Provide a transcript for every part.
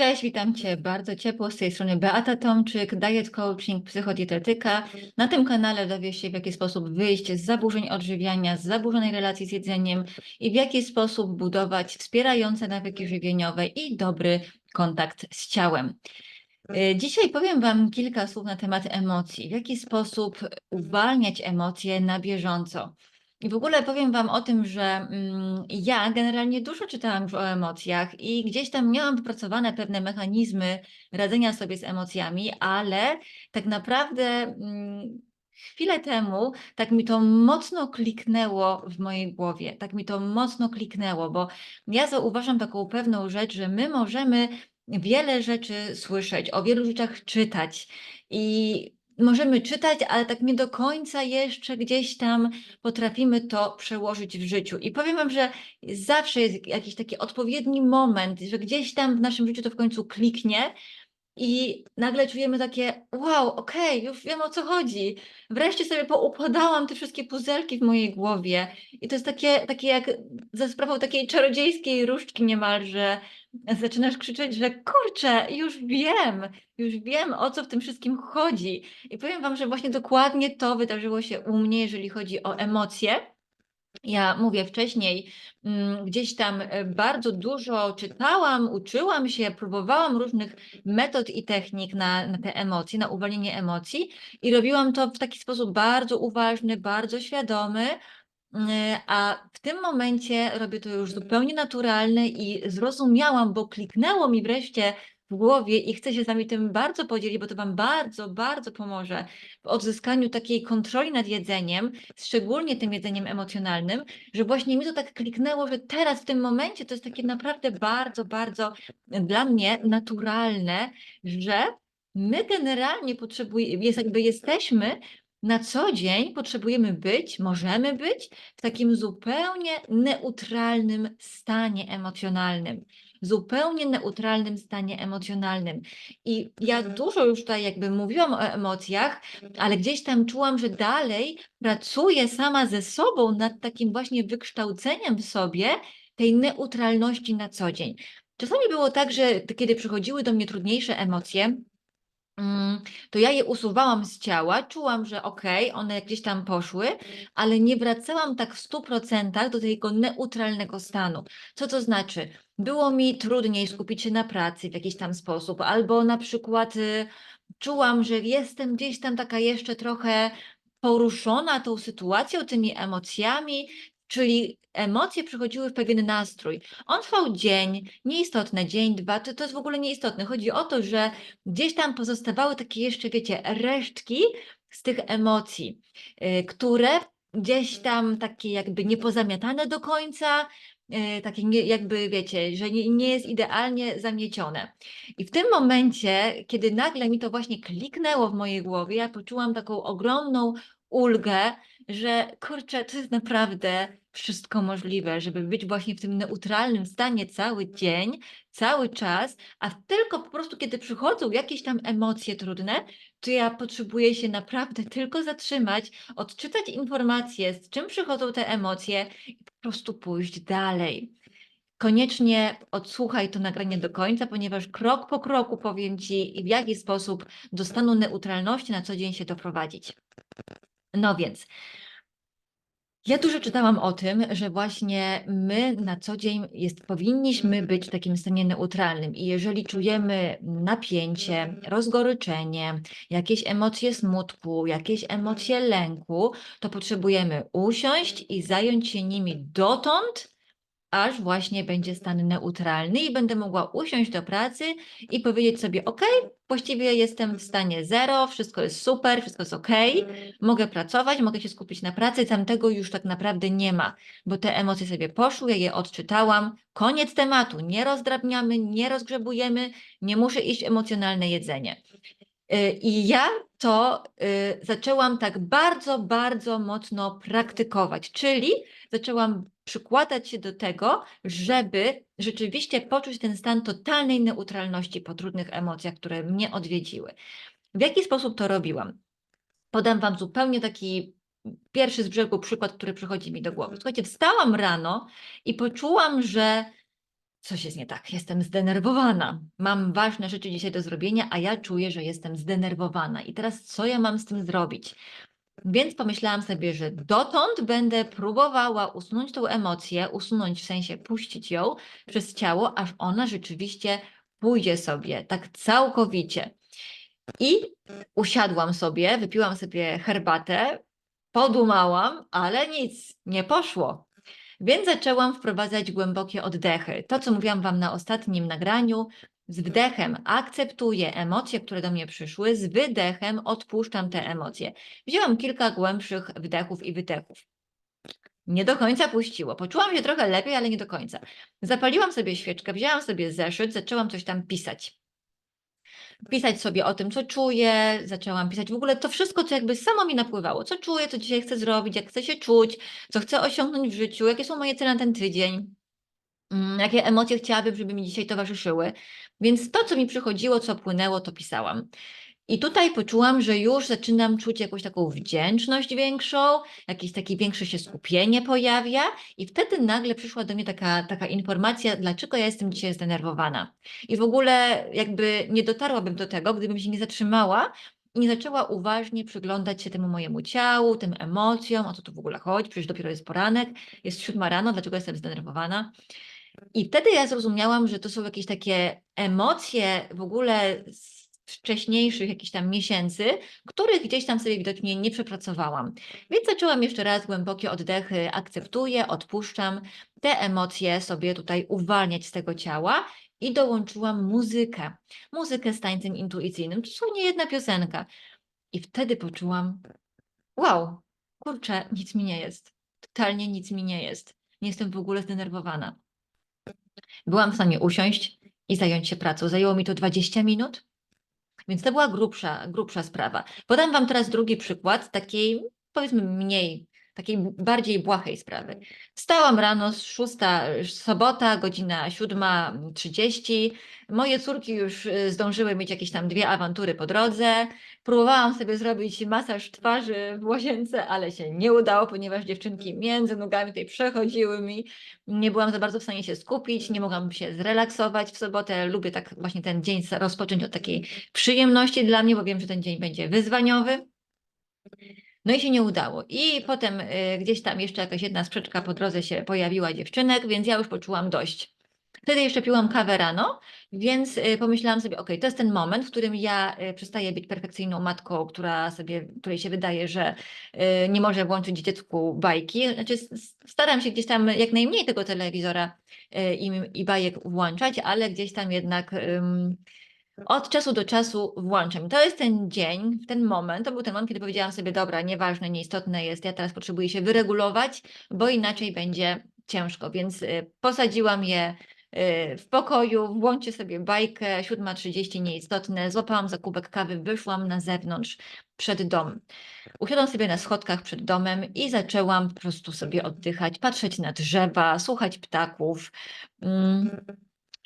Cześć, witam Cię bardzo ciepło z tej strony Beata Tomczyk, Diet Coaching, psychodietetyka. Na tym kanale dowiesz się, w jaki sposób wyjść z zaburzeń odżywiania, z zaburzonej relacji z jedzeniem i w jaki sposób budować wspierające nawyki żywieniowe i dobry kontakt z ciałem. Y, Dzisiaj powiem Wam kilka słów na temat emocji, w jaki sposób uwalniać emocje na bieżąco. I w ogóle powiem Wam o tym, że mm, ja generalnie dużo czytałam już o emocjach i gdzieś tam miałam wypracowane pewne mechanizmy radzenia sobie z emocjami, ale tak naprawdę mm, chwilę temu tak mi to mocno kliknęło w mojej głowie, tak mi to mocno kliknęło, bo ja zauważam taką pewną rzecz, że my możemy wiele rzeczy słyszeć, o wielu rzeczach czytać i możemy czytać, ale tak nie do końca jeszcze gdzieś tam potrafimy to przełożyć w życiu. I powiem Wam, że zawsze jest jakiś taki odpowiedni moment, że gdzieś tam w naszym życiu to w końcu kliknie i nagle czujemy takie, wow, okej, już wiem o co chodzi. Wreszcie sobie poukładałam te wszystkie puzelki w mojej głowie. I to jest takie, takie jak za sprawą takiej czarodziejskiej różdżki niemalże. Zaczynasz krzyczeć, że kurczę, już wiem, już wiem o co w tym wszystkim chodzi. I powiem Wam, że właśnie dokładnie to wydarzyło się u mnie, jeżeli chodzi o emocje. Ja mówię wcześniej, mm, gdzieś tam e, bardzo dużo czytałam, uczyłam się, próbowałam różnych metod i technik na, na te emocje, na uwolnienie emocji i robiłam to w taki sposób bardzo uważny, bardzo świadomy. mm, A w tym momencie robię to już zupełnie naturalne i zrozumiałam, bo kliknęło mi wreszcie w głowie i chcę się z Wami tym bardzo podzielić, bo to Wam bardzo, bardzo pomoże w odzyskaniu takiej kontroli nad jedzeniem, szczególnie tym jedzeniem emocjonalnym, że właśnie mi to tak kliknęło, że teraz w tym momencie to jest takie naprawdę bardzo, bardzo dla mnie naturalne, że my generalnie potrzebujemy, jest jakby jesteśmy na co dzień potrzebujemy być, możemy być w takim zupełnie neutralnym stanie emocjonalnym. Zupełnie neutralnym stanie emocjonalnym. I ja dużo już tutaj jakby mówiłam o emocjach, ale gdzieś tam czułam, że dalej pracuję sama ze sobą nad takim właśnie wykształceniem w sobie tej neutralności na co dzień. Czasami było tak, że kiedy przychodziły do mnie trudniejsze emocje, to ja je usuwałam z ciała, czułam, że okej, one gdzieś tam poszły, ale nie wracałam tak w 100% do tego neutralnego stanu. Co to znaczy? Było mi trudniej skupić się na pracy w jakiś tam sposób, albo na przykład y, czułam, że jestem gdzieś tam taka jeszcze trochę poruszona tą sytuacją, tymi emocjami, czyli emocje przychodziły w pewien nastrój. On trwał dzień, nieistotne, dzień, dwa, to, to jest w ogóle nieistotne. Chodzi o to, że gdzieś tam pozostawały takie jeszcze, wiecie, resztki z tych emocji, y, które gdzieś tam takie jakby niepozamiatane do końca, y, takie nie, jakby wiecie, że nie, nie jest idealnie zamiecione. I w tym momencie, kiedy nagle mi to właśnie kliknęło w mojej głowie, ja poczułam taką ogromną ulgę, że kurczę, to jest naprawdę wszystko możliwe, żeby być właśnie w tym neutralnym stanie cały dzień, cały czas, a tylko po prostu, kiedy przychodzą jakieś tam emocje trudne, to ja potrzebuję się naprawdę tylko zatrzymać, odczytać informacje, z czym przychodzą te emocje i po prostu pójść dalej. Koniecznie odsłuchaj to nagranie do końca, ponieważ krok po kroku powiem Ci, w jaki sposób do stanu neutralności na co dzień się doprowadzić. No więc, ja dużo czytałam o tym, że właśnie my na co dzień jest, powinniśmy być w takim stanie neutralnym i jeżeli czujemy napięcie, rozgoryczenie, jakieś emocje smutku, jakieś emocje lęku, to potrzebujemy usiąść i zająć się nimi dotąd, aż właśnie będzie stan neutralny i będę mogła usiąść do pracy i powiedzieć sobie: OK, właściwie jestem w stanie zero, wszystko jest super, wszystko jest OK, mogę pracować, mogę się skupić na pracy, tamtego już tak naprawdę nie ma, bo te emocje sobie poszły, ja je odczytałam. Koniec tematu, nie rozdrabniamy, nie rozgrzebujemy, nie muszę iść emocjonalne jedzenie. Y, I ja to y, zaczęłam tak bardzo, bardzo mocno praktykować, czyli zaczęłam przykładać się do tego, żeby rzeczywiście poczuć ten stan totalnej neutralności po trudnych emocjach, które mnie odwiedziły. W jaki sposób to robiłam? Podam Wam zupełnie taki pierwszy z brzegu przykład, który przychodzi mi do głowy. Słuchajcie, wstałam rano i poczułam, że coś jest nie tak, jestem zdenerwowana. Mam ważne rzeczy dzisiaj do zrobienia, a ja czuję, że jestem zdenerwowana. I teraz co ja mam z tym zrobić? Więc pomyślałam sobie, że dotąd będę próbowała usunąć tą emocję, usunąć w sensie puścić ją przez ciało, aż ona rzeczywiście pójdzie sobie, tak całkowicie. I usiadłam sobie, wypiłam sobie herbatę, podumałam, ale nic, nie poszło. Więc zaczęłam wprowadzać głębokie oddechy. To, co mówiłam Wam na ostatnim nagraniu, z wdechem akceptuję emocje, które do mnie przyszły, z wydechem odpuszczam te emocje. Wzięłam kilka głębszych wdechów i wydechów. Nie do końca puściło. Poczułam się trochę lepiej, ale nie do końca. Zapaliłam sobie świeczkę, wzięłam sobie zeszyt, zaczęłam coś tam pisać. Pisać sobie o tym, co czuję, zaczęłam pisać w ogóle to wszystko, co jakby samo mi napływało. Co czuję, co dzisiaj chcę zrobić, jak chcę się czuć, co chcę osiągnąć w życiu, jakie są moje cele na ten tydzień, jakie emocje chciałabym, żeby mi dzisiaj towarzyszyły. Więc to, co mi przychodziło, co płynęło, to pisałam. I tutaj poczułam, że już zaczynam czuć jakąś taką wdzięczność większą, jakieś takie większe się skupienie pojawia, i wtedy nagle przyszła do mnie taka, taka informacja, dlaczego ja jestem dzisiaj zdenerwowana. I w ogóle jakby nie dotarłabym do tego, gdybym się nie zatrzymała i nie zaczęła uważnie przyglądać się temu mojemu ciału, tym emocjom, o co tu w ogóle chodzi, przecież dopiero jest poranek, jest siódma rano, dlaczego jestem zdenerwowana. I wtedy ja zrozumiałam, że to są jakieś takie emocje w ogóle z wcześniejszych jakichś tam miesięcy, których gdzieś tam sobie widocznie nie przepracowałam. Więc zaczęłam jeszcze raz głębokie oddechy, akceptuję, odpuszczam te emocje sobie tutaj uwalniać z tego ciała i dołączyłam muzykę. Muzykę z tańcem intuicyjnym, dosłownie jedna piosenka. I wtedy poczułam, wow, kurczę, nic mi nie jest. Totalnie nic mi nie jest. Nie jestem w ogóle zdenerwowana. Byłam w stanie usiąść i zająć się pracą. Zajęło mi to 20 minut, więc to była grubsza, grubsza sprawa. Podam Wam teraz drugi przykład takiej, powiedzmy, mniej, takiej bardziej błahej sprawy. Wstałam rano, z szósta, sobota, godzina 7.30. Moje córki już y, zdążyły mieć jakieś tam dwie awantury po drodze. Próbowałam sobie zrobić masaż twarzy w łazience, ale się nie udało, ponieważ dziewczynki między nogami tutaj przechodziły mi. Nie byłam za bardzo w stanie się skupić, nie mogłam się zrelaksować w sobotę. Lubię tak właśnie ten dzień rozpocząć od takiej przyjemności dla mnie, bo wiem, że ten dzień będzie wyzwaniowy. No i się nie udało. I potem y, gdzieś tam jeszcze jakaś jedna sprzeczka po drodze się pojawiła dziewczynek, więc ja już poczułam dość. Wtedy jeszcze piłam kawę rano, więc y, pomyślałam sobie, ok, to jest ten moment, w którym ja y, przestaję być perfekcyjną matką, która sobie, której się wydaje, że y, nie może włączyć dziecku bajki. Znaczy, staram się gdzieś tam jak najmniej tego telewizora i, i bajek włączać, ale gdzieś tam jednak ym, od czasu do czasu włączam. To jest ten dzień, ten moment, to był ten moment, kiedy powiedziałam sobie, dobra, nieważne, nieistotne jest, ja teraz potrzebuję się wyregulować, bo inaczej będzie ciężko, więc posadziłam je w pokoju, włączcie sobie bajkę, 7.30 nieistotne, złapałam za kubek kawy, wyszłam na zewnątrz przed dom. Usiadłam sobie na schodkach przed domem i zaczęłam po prostu sobie oddychać, patrzeć na drzewa, słuchać ptaków mm,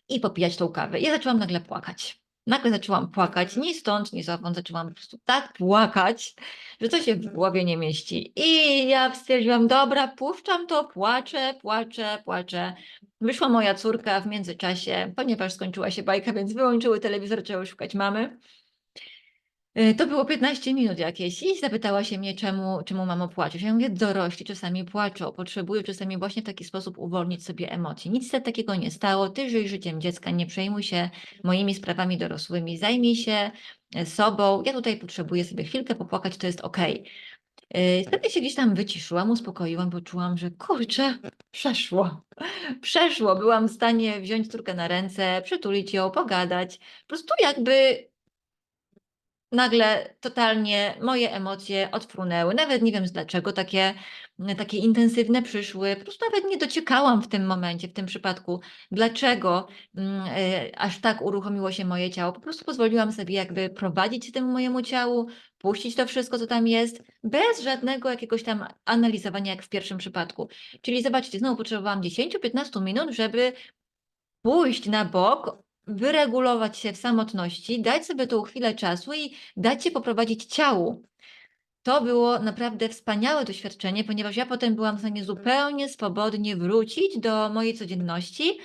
i popijać tą kawę. I zaczęłam nagle płakać. Nagle zaczęłam płakać, ni stąd, ni zowąd, zaczęłam po prostu tak płakać, że to się w głowie nie mieści. I ja stwierdziłam, dobra, puszczam to, płaczę, płaczę, płaczę. Wyszła moja córka w międzyczasie, ponieważ skończyła się bajka, więc wyłączyły telewizor, zaczęły szukać mamy. Y, To było 15 minut jakieś i zapytała się mnie, czemu, czemu mamo płaczesz. Ja mówię, dorośli czasami płaczą, potrzebują czasami właśnie w taki sposób uwolnić sobie emocje. Nic się takiego nie stało, ty żyj życiem dziecka, nie przejmuj się moimi sprawami dorosłymi, zajmij się e, sobą. Ja tutaj potrzebuję sobie chwilkę popłakać, to jest okej. Y, Wtedy się gdzieś tam wyciszyłam, uspokoiłam, poczułam, że kurczę, przeszło. Przeszło. Byłam w stanie wziąć córkę na ręce, przytulić ją, pogadać. Po prostu jakby nagle totalnie moje emocje odfrunęły. Nawet nie wiem dlaczego takie, takie intensywne przyszły. Po prostu nawet nie dociekałam w tym momencie, w tym przypadku, dlaczego e, aż tak uruchomiło się moje ciało. Po prostu pozwoliłam sobie jakby prowadzić temu mojemu ciału, puścić to wszystko, co tam jest, bez żadnego jakiegoś tam analizowania, jak w pierwszym przypadku. Czyli zobaczcie, znowu potrzebowałam 10-15 minut, żeby pójść na bok, wyregulować się w samotności, dać sobie tą chwilę czasu i dać się poprowadzić ciału. To było naprawdę wspaniałe doświadczenie, ponieważ ja potem byłam w stanie zupełnie swobodnie wrócić do mojej codzienności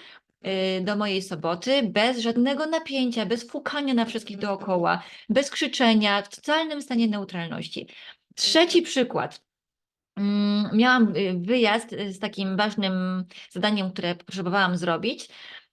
y, do mojej soboty bez żadnego napięcia, bez fukania na wszystkich dookoła, bez krzyczenia, w totalnym stanie neutralności. Trzeci przykład. Mm, Miałam y, wyjazd y, z takim ważnym zadaniem, które potrzebowałam zrobić.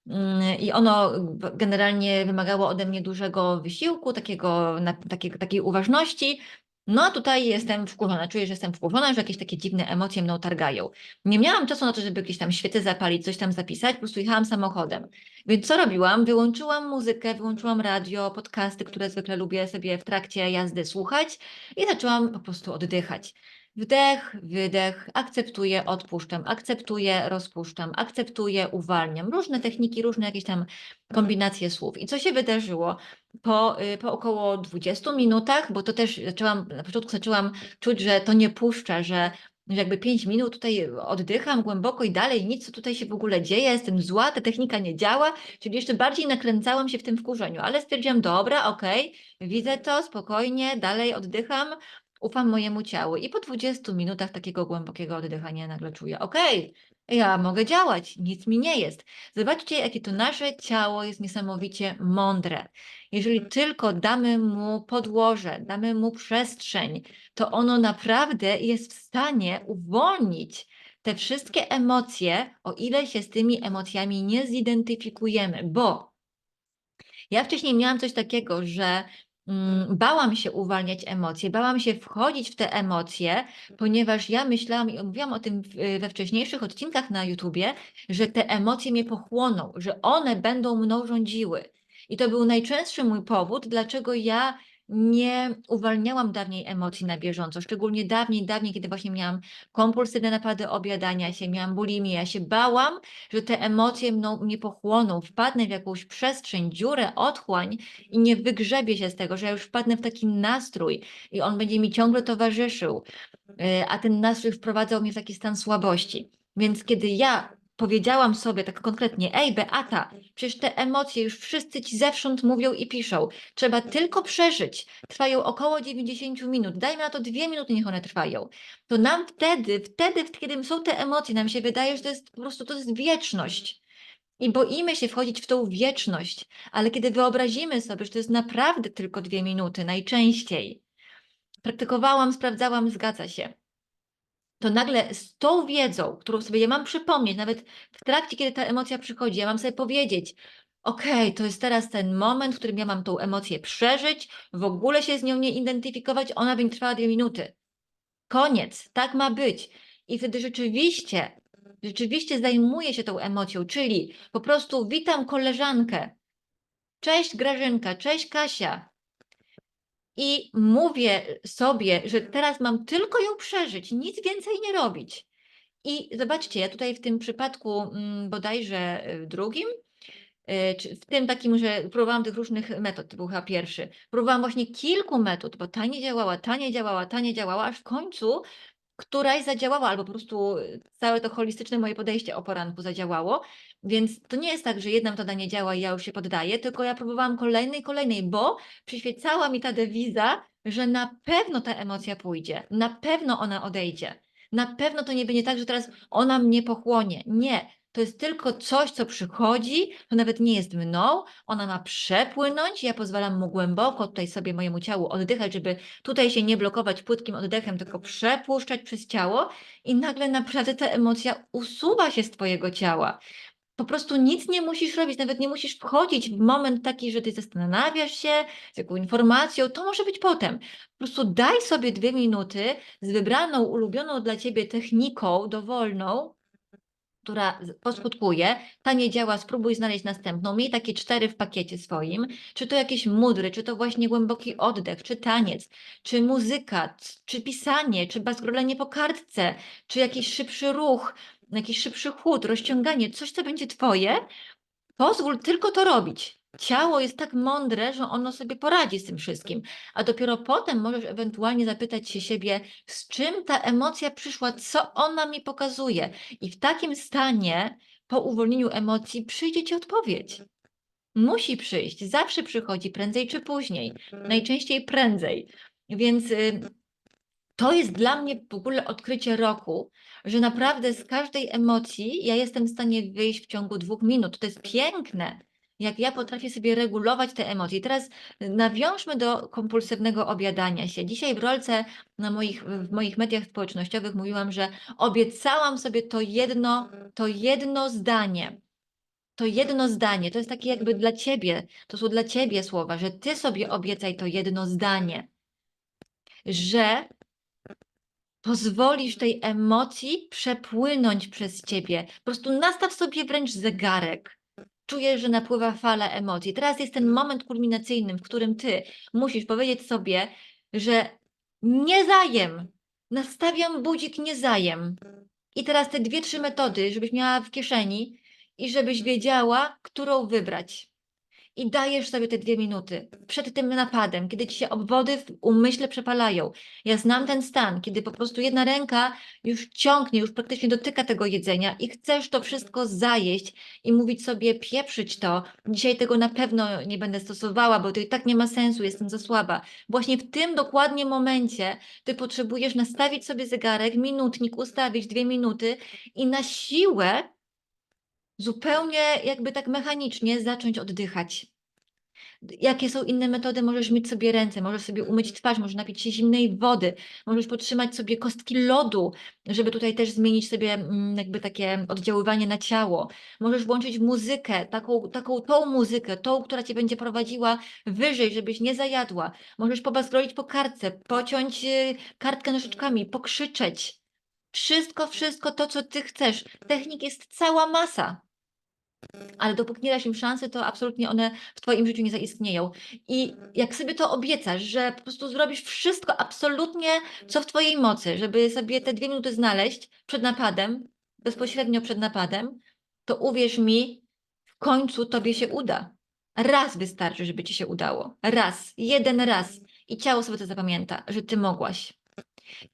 Mm, I ono generalnie wymagało ode mnie dużego wysiłku, takiego, na, takiego, takiej uważności. No a tutaj jestem wkurzona, czuję, że jestem wkurzona, że jakieś takie dziwne emocje mną targają. Nie miałam czasu na to, żeby jakieś tam świece zapalić, coś tam zapisać, po prostu jechałam samochodem. Więc co robiłam? Wyłączyłam muzykę, wyłączyłam radio, podcasty, które zwykle lubię sobie w trakcie jazdy słuchać i zaczęłam po prostu oddychać. Wdech, wydech, akceptuję, odpuszczam, akceptuję, rozpuszczam, akceptuję, uwalniam. Różne techniki, różne jakieś tam kombinacje słów. I co się wydarzyło? Po, y, po około 20 minutach, bo to też zaczęłam, na początku zaczęłam czuć, że to nie puszcza, że jakby 5 minut tutaj oddycham głęboko i dalej nic, tutaj się w ogóle dzieje, jestem zła, ta technika nie działa, czyli jeszcze bardziej nakręcałam się w tym wkurzeniu, ale stwierdziłam, dobra, okej, widzę to, spokojnie, dalej oddycham, ufam mojemu ciału. I po 20 minutach takiego głębokiego oddychania nagle czuję, okej, ja mogę działać, nic mi nie jest. Zobaczcie, jakie to nasze ciało jest niesamowicie mądre. Jeżeli tylko damy mu podłoże, damy mu przestrzeń, to ono naprawdę jest w stanie uwolnić te wszystkie emocje, o ile się z tymi emocjami nie zidentyfikujemy, bo ja wcześniej miałam coś takiego, że bałam się uwalniać emocje, bałam się wchodzić w te emocje, ponieważ ja myślałam i mówiłam o tym w, we wcześniejszych odcinkach na YouTubie, że te emocje mnie pochłoną, że one będą mną rządziły. I to był najczęstszy mój powód, dlaczego ja nie uwalniałam dawniej emocji na bieżąco, szczególnie dawniej, dawniej, kiedy właśnie miałam kompulsywne napady objadania się, miałam bulimię, ja się bałam, że te emocje mną, mnie pochłoną, wpadnę w jakąś przestrzeń, dziurę, otchłań i nie wygrzebię się z tego, że ja już wpadnę w taki nastrój i on będzie mi ciągle towarzyszył, y, a ten nastrój wprowadzał mnie w taki stan słabości. Więc kiedy ja powiedziałam sobie tak konkretnie, ej Beata, przecież te emocje już wszyscy ci zewsząd mówią i piszą, trzeba tylko przeżyć, trwają około 90 minut, dajmy na to dwie minuty, niech one trwają, to nam wtedy, wtedy, kiedy są te emocje, nam się wydaje, że to jest po prostu, to jest wieczność. I boimy się wchodzić w tą wieczność, ale kiedy wyobrazimy sobie, że to jest naprawdę tylko dwie minuty, najczęściej, praktykowałam, sprawdzałam, zgadza się, to nagle z tą wiedzą, którą sobie ja mam przypomnieć, nawet w trakcie, kiedy ta emocja przychodzi, ja mam sobie powiedzieć, okej, to jest teraz ten moment, w którym ja mam tą emocję przeżyć, w ogóle się z nią nie identyfikować, ona będzie trwała dwie minuty. Koniec, tak ma być. I wtedy rzeczywiście, rzeczywiście zajmuję się tą emocją, czyli po prostu witam koleżankę. Cześć Grażynka, cześć Kasia. I mówię sobie, że teraz mam tylko ją przeżyć, nic więcej nie robić. I zobaczcie, ja tutaj w tym przypadku mm, bodajże y, drugim, y, w tym takim, że próbowałam tych różnych metod, to był chyba pierwszy. Próbowałam właśnie kilku metod, bo ta nie działała, ta nie działała, ta nie działała, aż w końcu któraś zadziałała, albo po prostu y, całe to holistyczne moje podejście o poranku zadziałało. Więc to nie jest tak, że jedna metoda nie działa i ja już się poddaję, tylko ja próbowałam kolejnej, kolejnej, bo przyświecała mi ta dewiza, że na pewno ta emocja pójdzie, na pewno ona odejdzie. Na pewno to nie będzie tak, że teraz ona mnie pochłonie. Nie, to jest tylko coś, co przychodzi, to nawet nie jest mną, ona ma przepłynąć, ja pozwalam mu głęboko tutaj sobie mojemu ciału oddychać, żeby tutaj się nie blokować płytkim oddechem, tylko przepuszczać przez ciało i nagle naprawdę ta emocja usuwa się z twojego ciała. Po prostu nic nie musisz robić, nawet nie musisz wchodzić w moment taki, że ty zastanawiasz się z jaką informacją, to może być potem. Po prostu daj sobie dwie minuty z wybraną, ulubioną dla ciebie techniką dowolną, która poskutkuje, ta nie działa, spróbuj znaleźć następną. Miej takie cztery w pakiecie swoim, czy to jakieś mudry, czy to właśnie głęboki oddech, czy taniec, czy muzyka, czy pisanie, czy bazgrolenie po kartce, czy jakiś szybszy ruch, jakiś szybszy chód, rozciąganie, coś, co będzie twoje, pozwól tylko to robić. Ciało jest tak mądre, że ono sobie poradzi z tym wszystkim, a dopiero potem możesz ewentualnie zapytać się siebie, z czym ta emocja przyszła, co ona mi pokazuje. I w takim stanie, po uwolnieniu emocji, przyjdzie ci odpowiedź. Musi przyjść, zawsze przychodzi, prędzej czy później, najczęściej prędzej. Więc y, to jest dla mnie w ogóle odkrycie roku, że naprawdę z każdej emocji ja jestem w stanie wyjść w ciągu dwóch minut. To jest piękne, jak ja potrafię sobie regulować te emocje. Teraz nawiążmy do kompulsywnego obiadania się. Dzisiaj w rolce na moich, w moich mediach społecznościowych mówiłam, że obiecałam sobie to jedno, to jedno zdanie. To jedno zdanie, to jest takie jakby dla ciebie, to są dla ciebie słowa, że ty sobie obiecaj to jedno zdanie, że pozwolisz tej emocji przepłynąć przez ciebie. Po prostu nastaw sobie wręcz zegarek. Czujesz, że napływa fala emocji. Teraz jest ten moment kulminacyjny, w którym ty musisz powiedzieć sobie, że nie zajem. Nastawiam budzik nie zajem. I teraz te dwie, trzy metody, żebyś miała w kieszeni i żebyś wiedziała, którą wybrać i dajesz sobie te dwie minuty przed tym napadem, kiedy ci się obwody w umyśle przepalają. Ja znam ten stan, kiedy po prostu jedna ręka już ciągnie, już praktycznie dotyka tego jedzenia i chcesz to wszystko zajeść i mówić sobie, pieprzyć to. Dzisiaj tego na pewno nie będę stosowała, bo to i tak nie ma sensu, jestem za słaba. Właśnie w tym dokładnie momencie ty potrzebujesz nastawić sobie zegarek, minutnik, ustawić dwie minuty i na siłę zupełnie jakby tak mechanicznie zacząć oddychać. Jakie są inne metody? Możesz myć sobie ręce, możesz sobie umyć twarz, możesz napić się zimnej wody, możesz podtrzymać sobie kostki lodu, żeby tutaj też zmienić sobie mm, jakby takie oddziaływanie na ciało. Możesz włączyć muzykę, taką, taką tą muzykę, tą, która cię będzie prowadziła wyżej, żebyś nie zajadła. Możesz pobazgrolić po kartce, pociąć y, kartkę nożyczkami, pokrzyczeć. Wszystko, wszystko to, co ty chcesz. Technik jest cała masa ale dopóki nie dasz im szansy, to absolutnie one w Twoim życiu nie zaistnieją. I jak sobie to obiecasz, że po prostu zrobisz wszystko absolutnie, co w Twojej mocy, żeby sobie te dwie minuty znaleźć przed napadem, bezpośrednio przed napadem, to uwierz mi, w końcu Tobie się uda. Raz wystarczy, żeby Ci się udało. Raz, jeden raz. I ciało sobie to zapamięta, że Ty mogłaś.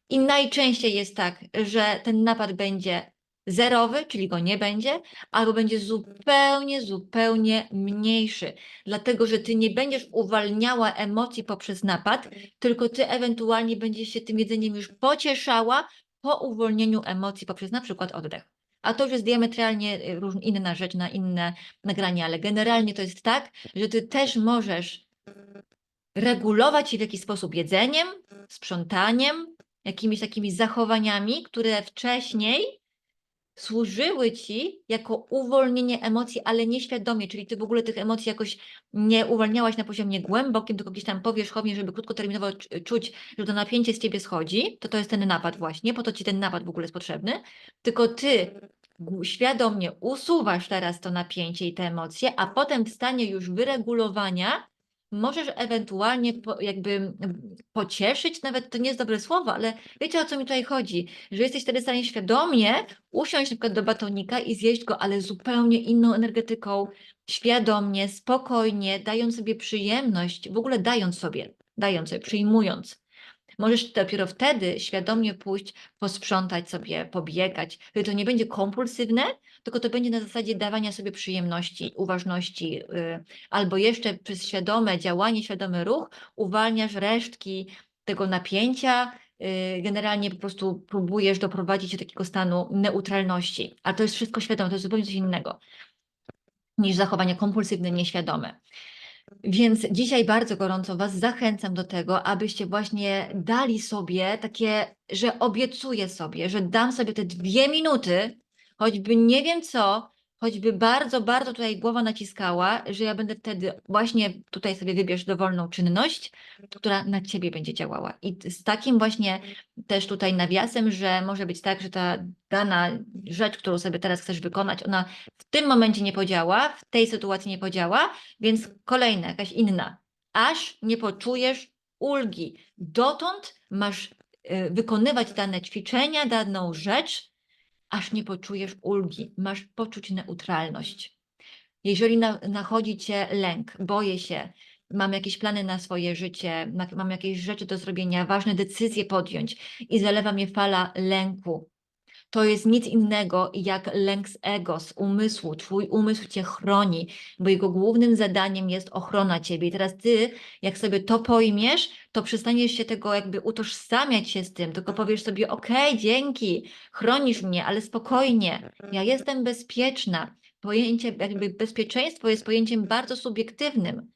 I najczęściej jest tak, że ten napad będzie zerowy, czyli go nie będzie, albo będzie zupełnie, zupełnie mniejszy, dlatego że ty nie będziesz uwalniała emocji poprzez napad, tylko ty ewentualnie będziesz się tym jedzeniem już pocieszała po uwolnieniu emocji poprzez na przykład oddech. A to już jest diametralnie y, inna rzecz na inne nagrania, ale generalnie to jest tak, że ty też możesz regulować się w jakiś sposób jedzeniem, sprzątaniem, jakimiś takimi zachowaniami, które wcześniej służyły ci jako uwolnienie emocji, ale nieświadomie, czyli ty w ogóle tych emocji jakoś nie uwalniałaś na poziomie głębokim, tylko gdzieś tam powierzchownie, żeby krótkoterminowo cz- czuć, że to napięcie z ciebie schodzi, to to jest ten napad właśnie, po to ci ten napad w ogóle jest potrzebny, tylko ty świadomie usuwasz teraz to napięcie i te emocje, a potem w stanie już wyregulowania możesz ewentualnie po, jakby mm, pocieszyć, nawet to nie jest dobre słowo, ale wiecie o co mi tutaj chodzi, że jesteś wtedy w stanie świadomie usiąść na przykład do batonika i zjeść go, ale zupełnie inną energetyką, świadomie, spokojnie, dając sobie przyjemność, w ogóle dając sobie, dając sobie, przyjmując. Możesz dopiero wtedy świadomie pójść, posprzątać sobie, pobiegać. Wtedy to nie będzie kompulsywne, tylko to będzie na zasadzie dawania sobie przyjemności, uważności, yy, albo jeszcze przez świadome działanie, świadomy ruch uwalniasz resztki tego napięcia, yy, generalnie po prostu próbujesz doprowadzić do takiego stanu neutralności. A to jest wszystko świadome, to jest zupełnie coś innego niż zachowanie kompulsywne, nieświadome. Więc dzisiaj bardzo gorąco Was zachęcam do tego, abyście właśnie dali sobie takie, że obiecuję sobie, że dam sobie te dwie minuty, choćby nie wiem co, choćby bardzo, bardzo tutaj głowa naciskała, że ja będę wtedy właśnie tutaj sobie wybierz dowolną czynność, która na Ciebie będzie działała. I z takim właśnie też tutaj nawiasem, że może być tak, że ta dana rzecz, którą sobie teraz chcesz wykonać, ona w tym momencie nie podziała, w tej sytuacji nie podziała, więc kolejna, jakaś inna, aż nie poczujesz ulgi. Dotąd masz y, wykonywać dane ćwiczenia, daną rzecz, aż nie poczujesz ulgi. Masz poczuć neutralność. Jeżeli na, nachodzi cię lęk, boję się, mam jakieś plany na swoje życie, ma- mam jakieś rzeczy do zrobienia, ważne decyzje podjąć i zalewa mnie fala lęku, to jest nic innego jak lęk z ego, z umysłu. Twój umysł cię chroni, bo jego głównym zadaniem jest ochrona ciebie. I teraz ty, jak sobie to pojmiesz, to przestaniesz się tego jakby utożsamiać się z tym, tylko powiesz sobie, okej, dzięki, chronisz mnie, ale spokojnie, ja jestem bezpieczna. Pojęcie jakby bezpieczeństwo jest pojęciem bardzo subiektywnym.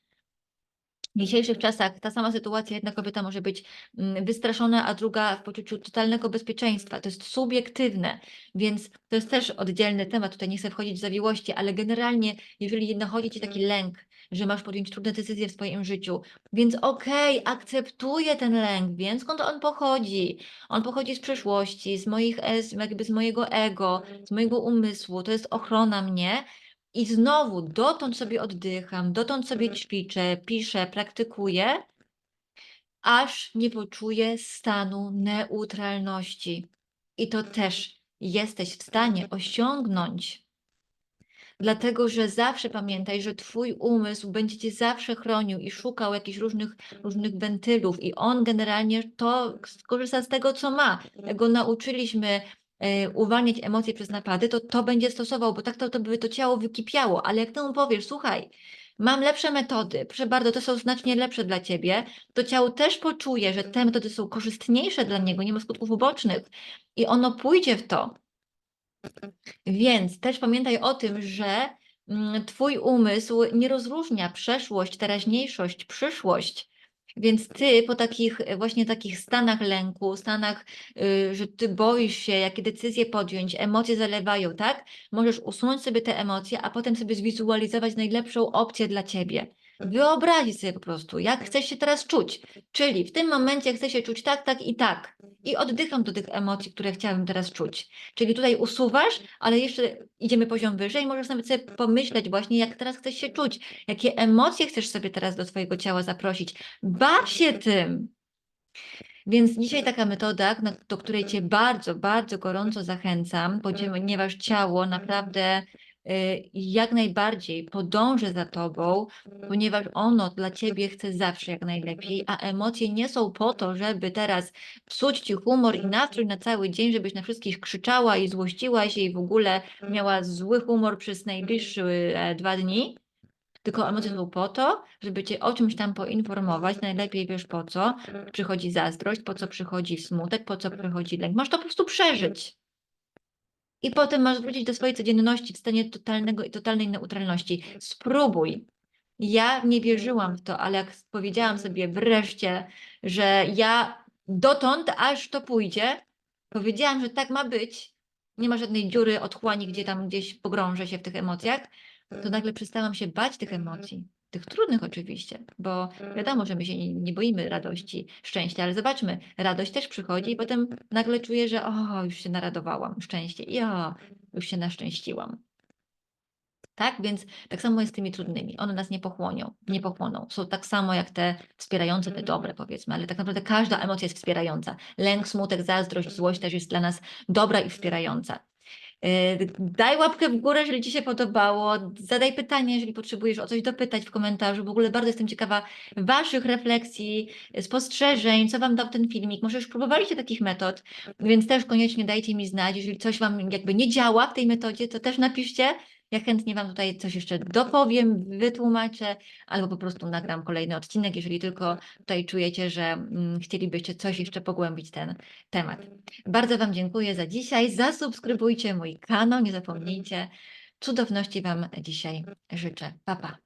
W dzisiejszych czasach ta sama sytuacja, jedna kobieta może być mm, wystraszona, a druga w poczuciu totalnego bezpieczeństwa. To jest subiektywne, więc to jest też oddzielny temat. Tutaj nie chcę wchodzić w zawiłości, ale generalnie, jeżeli nachodzi ci taki lęk, że masz podjąć trudne decyzje w swoim życiu, więc okej, akceptuję ten lęk, więc skąd on pochodzi? On pochodzi z przeszłości, z moich, jakby z mojego ego, z mojego umysłu. To jest ochrona mnie. I znowu dotąd sobie oddycham, dotąd sobie ćwiczę, piszę, praktykuję, aż nie poczuję stanu neutralności. I to też jesteś w stanie osiągnąć. Dlatego, że zawsze pamiętaj, że Twój umysł będzie Cię zawsze chronił i szukał jakichś różnych, różnych wentylów, i on generalnie to skorzysta z tego, co ma. Jak go nauczyliśmy uwalniać emocje przez napady, to to będzie stosował, bo tak to, to by to ciało wykipiało. Ale jak ty mu powiesz, słuchaj, mam lepsze metody, proszę bardzo, to są znacznie lepsze dla ciebie, to ciało też poczuje, że te metody są korzystniejsze dla niego, nie ma skutków ubocznych i ono pójdzie w to. Więc też pamiętaj o tym, że mm, Twój umysł nie rozróżnia przeszłość, teraźniejszość, przyszłość. Więc ty po takich e, właśnie takich stanach lęku, stanach, y, że ty boisz się, jakie decyzje podjąć, emocje zalewają, tak? Możesz usunąć sobie te emocje, a potem sobie zwizualizować najlepszą opcję dla ciebie. Wyobrazić sobie po prostu, jak chcesz się teraz czuć. Czyli w tym momencie chcę się czuć tak, tak i tak. I oddycham do tych emocji, które chciałabym teraz czuć. Czyli tutaj usuwasz, ale jeszcze idziemy poziom wyżej. Możesz nawet sobie pomyśleć właśnie, jak teraz chcesz się czuć. Jakie emocje chcesz sobie teraz do swojego ciała zaprosić. Baw się tym. Więc dzisiaj taka metoda, do której Cię bardzo, bardzo gorąco zachęcam, ponieważ ciało naprawdę jak najbardziej podąży za Tobą, ponieważ ono dla Ciebie chce zawsze jak najlepiej, a emocje nie są po to, żeby teraz psuć Ci humor i nastrój na cały dzień, żebyś na wszystkich krzyczała i złościła się i w ogóle miała zły humor przez najbliższe dwa dni. Tylko emocje są po to, żeby cię o czymś tam poinformować. Najlepiej wiesz po co przychodzi zazdrość, po co przychodzi smutek, po co przychodzi lęk. Masz to po prostu przeżyć. I potem masz wrócić do swojej codzienności w stanie totalnego i totalnej neutralności. Spróbuj. Ja nie wierzyłam w to, ale jak powiedziałam sobie wreszcie, że ja dotąd, aż to pójdzie, powiedziałam, że tak ma być, nie ma żadnej dziury otchłani, gdzie tam gdzieś pogrążę się w tych emocjach, to nagle przestałam się bać tych emocji. Tych trudnych oczywiście, bo wiadomo, że my się nie, nie boimy radości, szczęścia, ale zobaczmy, radość też przychodzi i potem nagle czuję, że o, już się naradowałam, szczęście, i o, już się naszczęściłam. Tak, więc tak samo jest z tymi trudnymi. One nas nie pochłonią, nie pochłoną. Są tak samo jak te wspierające, te dobre powiedzmy, ale tak naprawdę każda emocja jest wspierająca. Lęk, smutek, zazdrość, złość też jest dla nas dobra i wspierająca. Yy, Daj łapkę w górę, jeżeli Ci się podobało. Zadaj pytanie, jeżeli potrzebujesz o coś dopytać w komentarzu. W ogóle bardzo jestem ciekawa Waszych refleksji, spostrzeżeń, co Wam dał ten filmik. Może już próbowaliście takich metod, więc też koniecznie dajcie mi znać. Jeżeli coś Wam jakby nie działa w tej metodzie, to też napiszcie. Ja chętnie Wam tutaj coś jeszcze dopowiem, wytłumaczę, albo po prostu nagram kolejny odcinek, jeżeli tylko tutaj czujecie, że mm, chcielibyście coś jeszcze pogłębić ten temat. Bardzo Wam dziękuję za dzisiaj. Zasubskrybujcie mój kanał, nie zapomnijcie. Cudowności Wam dzisiaj życzę. Pa, pa.